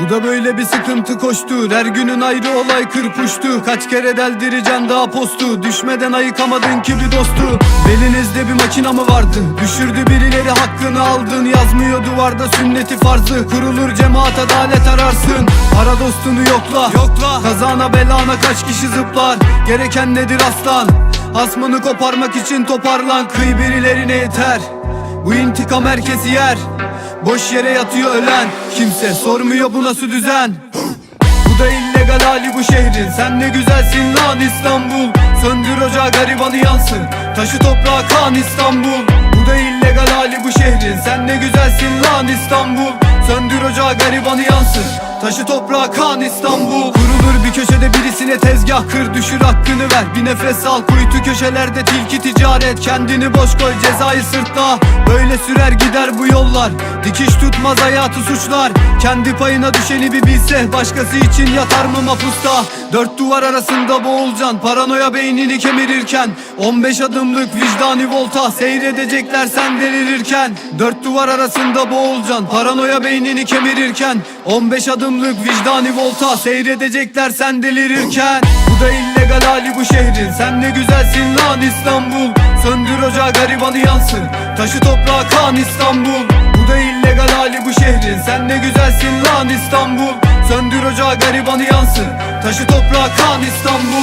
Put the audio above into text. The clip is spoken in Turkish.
Bu da böyle bir sıkıntı koştu. Her günün ayrı olay kırpuştu Kaç kere deldireceksin daha postu. Düşmeden ayıkamadın ki bir dostu. Belinizde bir makina mı vardı? Düşürdü birileri hakkını aldın. Yazmıyor duvarda sünneti farzı. Kurulur cemaat adalet ararsın. Ara dostunu yokla. Yokla. Kazana belana kaç kişi zıplar? Gereken nedir aslan? Hasmını koparmak için toparlan. Kıy birilerine yeter. Bu intikam herkesi yer Boş yere yatıyor ölen. Kimse sormuyor bu nasıl düzen. Bu da illegal hali bu şehrin. Sen ne güzelsin lan İstanbul. Söndür ocağı garibanı yansın. Taşı toprağa kan İstanbul. Bu da illegal hali bu şehrin. Sen ne güzelsin lan İstanbul. Söndür ocağı garibanı yansın. Taşı toprağa kan İstanbul. Kurulur bir köşede birisine tezgah kır. Düşür hakkını ver. Bir nefes al. Kuytu köşelerde tilki ticaret. Kendini boş koy. Cezayı sırtla. Böyle sürer gider bu yollar. Dikiş tutmaz hayatı suçlar. Kendi payına düşeni bir bilse Başkası için yatar mı mapusta? Dört duvar arasında boğulacaksın. Paranoya beynini kemirirken. 15 adımlık vicdani volta. Seyredecekler sen delirirken Dört duvar arasında boğulacaksın. Paranoya beynini kemirirken 15 adımlık vicdani volta Seyredecekler sen delirirken. Bu da illegal hali bu şehrin. Sen ne güzelsin lan İstanbul. Söndür ocağı garibanı yansın Taşı toprağa kan İstanbul. Bu da illegal hali bu şehrin. Sen ne güzelsin lan İstanbul. Söndür ocağı garibanı yansın Taşı toprağa kan İstanbul